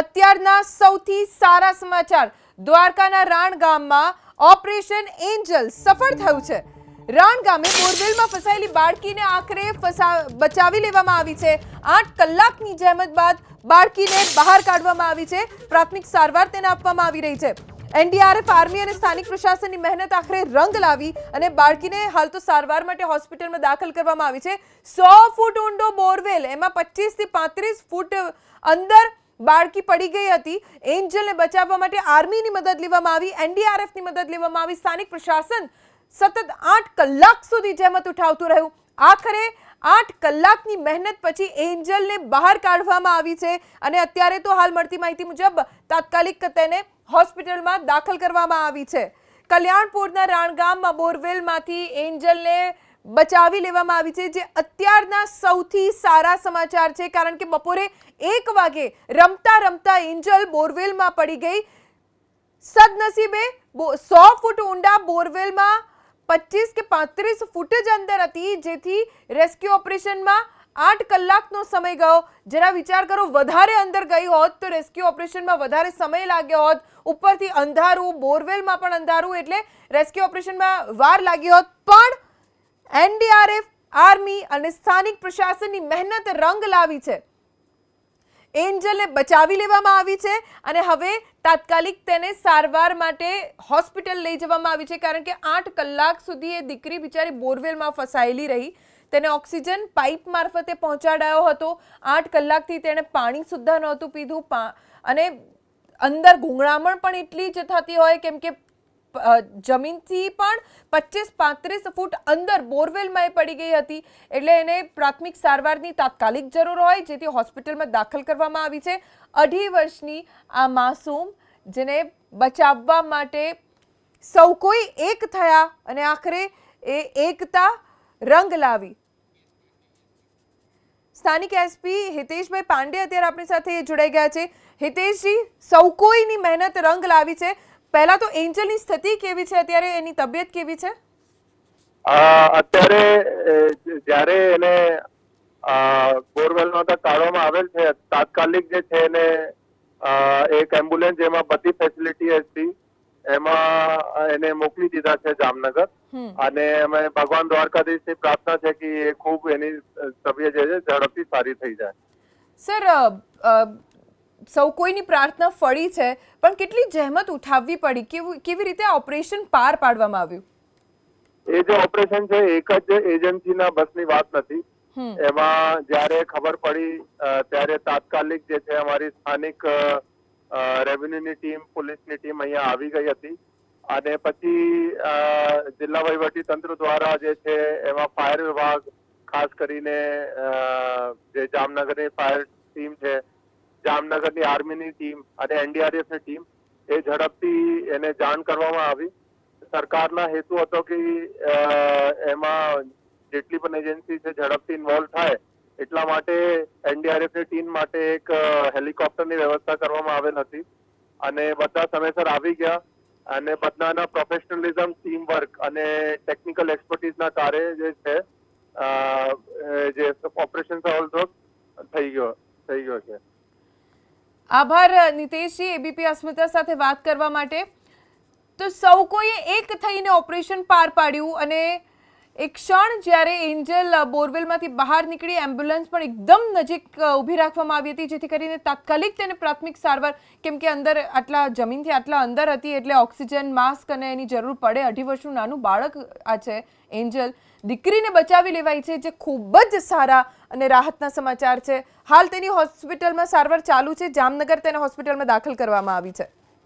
અત્યારના સૌથી સારા સમાચાર. દ્વારકાના રાણ ગામમાં ઓપરેશન એન્જલ સફળ થયું છે. રાણ ગામે બોરવેલમાં ફસાયેલી બાળકીને આખરે બચાવી લેવામાં આવી છે. આઠ કલાકની જહેમત બાદ બાળકીને બહાર કાઢવામાં આવી છે. પ્રાથમિક સારવાર તેને આપવામાં આવી રહી છે. એનડીઆરએફ, આર્મી અને સ્થાનિક પ્રશાસનની મહેનત આખરે રંગ લાવી અને બાળકીને હાલ તો સારવાર માટે હોસ્પિટલમાં દાખલ કરવામાં આવી છે. સો ફૂટ ઊંડો બોરવેલ, એમાં પચીસથી પાંત્રીસ ફૂટ અંદર બાળકી પડી ગઈ હતી. એન્જલને બચાવવા માટે આર્મીની મદદ લેવામાં આવી, એનડીઆરએફની મદદ લેવામાં આવી, સ્થાનિક પ્રશાસન સતત આઠ કલાક સુધી જહેમત ઉઠાવતું રહ્યું. આખરે આઠ કલાકની મહેનત પછી એન્જલને બહાર કાઢવામાં આવી છે અને અત્યારે તો હાલ મળતી માહિતી મુજબ તાત્કાલિક તેને હોસ્પિટલમાં દાખલ કરવામાં આવી છે. કલ્યાણપુરના રાણગામમાં બોરવેલમાંથી એન્જલને બચાવી લેવામાં આવી છે, જે અત્યારના સૌથી સારા સમાચાર છે, કારણ કે બપોરે એક વાગે રમતા રમતા એન્જલ બોરવેલમાં પડી ગઈ. સદનસીબે બો- સો ફૂટ ઊંડા બોરવેલમાં પચીસ કે પાંત્રીસ ફૂટ જ અંદર હતી, જેથી રેસ્ક્યુ ઓપરેશનમાં આઠ કલાકનો સમય ગયો. જરા વિચાર કરો, વધારે અંદર ગઈ હોત તો રેસ્ક્યુ ઓપરેશનમાં વધારે સમય લાગ્યો હોત. ઉપરથી અંધારું, બોરવેલમાં પણ અંધારું, એટલે રેસ્ક્યુ ઓપરેશનમાં વાર લાગી હોત. પણ એનડીઆરએફ, આર્મી અને સ્થાનિક પ્રશાસનની મહેનત રંગ લાવી છે. એન્જલને બચાવી લેવામાં આવી છે અને હવે તાત્કાલિક તેને સારવાર માટે હોસ્પિટલ લઈ જવામાં આવી છે, કારણ કે આઠ કલાક સુધી એ દીકરી બિચારી બોરવેલમાં ફસાયેલી રહી. તેને ઓક્સિજન પાઇપ મારફતે પહોંચાડાયો હતો. આઠ કલાકથી તેણે પાણી સુદ્ધા નહોતું પીધું. પા- અને અંદર ગૂંગળામણ પણ એટલી જ થતી હોય, કેમ કે જમીનથી પણ પચીસ પાંત્રીસ ફૂટ અંદર બોરવેલમાં એ પડી ગઈ હતી. એટલે એને પ્રાથમિક સારવારની તાત્કાલિક જરૂર હોય, જેથી હોસ્પિટલમાં દાખલ કરવામાં આવી છે. અઢી વર્ષની આ માસૂમ, જેને બચાવવા માટે સૌ કોઈ એક થયા અને આખરે એ એકતા રંગ લાવી. સ્થાનિક એસપી હિતેશભાઈ પાંડે અત્યારે આપણી સાથે જોડાઈ ગયા છે. હિતેશજી, સૌ કોઈની મહેનત રંગ લાવી છે. પહેલા તો એન્જલની સ્થિતિ કેવી છે? અત્યારે એની તબિયત કેવી છે? અત્યારે જ્યારે એને બોરવેલ બોરવેલમાં કાઢવામાં આવેલ છે તાત્કાલિક જે છે એને એક એમ્બ્યુલન્સ જેમાં બધી ફેસિલિટી હતી એમાં એને મોકલી દીધા છે જામનગર. અને અમે ભગવાન દ્વારકાધીશની પ્રાર્થના છે કે એ ખૂબ એની તબિયત જે છે ઝડપથી સારી થઈ જાય. સર સૌ કોઈની પ્રાર્થના ફળી છે પણ કેટલી જહેમત ઉઠાવવી પડી? કેવી રીતે આ ઓપરેશન પાર પાડવામાં આવ્યું? એ જે ઓપરેશન છે એક જ એજન્સીના બસની વાત નથી. એમાં જ્યારે ખબર પડી ત્યારે તાત્કાલિક જે છે અમારી સ્થાનિક રેવન્યુની ટીમ પોલીસની ટીમ અહીંયા આવી ગઈ હતી. અને પછી જિલ્લા વહીવટી તંત્ર દ્વારા જે છે એમાં ફાયર વિભાગ ખાસ કરીને જે જામનગરની ફાયર ટીમ છે જામનગરની આર્મીની ટીમ અને એનડીઆરએફની ટીમ એ ઝડપથી એને જાણ કરવામાં આવી. સરકારના હેતુ હતો કે એમાં જેટલી પણ એજન્સી છે ઝડપથી ઇન્વોલ્વ થાય, એટલા માટે એનડીઆરએફની ટીમ માટે એક હેલિકોપ્ટરની વ્યવસ્થા કરવામાં આવેલ હતી. અને બધા સમયસર આવી ગયા અને બધાના પ્રોફેશનલિઝમ ટીમ વર્ક અને ટેકનિકલ એક્સપર્ટીઝના કાર્ય જે છે જે ઓપરેશન થઈ ગયો થઈ ગયો છે. આભાર, નિતેશજી એબીપી અસ્મિતા સાથે વાત કરવા માટે. તો સૌ કોઈએ એક થઈને ઓપરેશન પાર પાડ્યું અને એક ક્ષણ જ્યારે એન્જલ બોરવેલમાંથી બહાર નીકળી એમ્બ્યુલન્સ પણ એકદમ નજીક ઊભી રાખવામાં આવી હતી, જેથી કરીને તાત્કાલિક તેને પ્રાથમિક સારવાર, કેમ કે અંદર આટલા, જમીનથી આટલા અંદર હતી એટલે ઓક્સિજન, માસ્ક અને એની જરૂર પડે. અઢી વર્ષનું નાનું બાળક આ છે એન્જલ. દીકરીને બચાવી લેવાઈ છે, જે ખૂબ જ સારા અને રાહતના સમાચાર છે. હાલ તેની હોસ્પિટલમાં સારવાર ચાલુ છે. જામનગર તેને હોસ્પિટલમાં દાખલ કરવામાં આવી છે.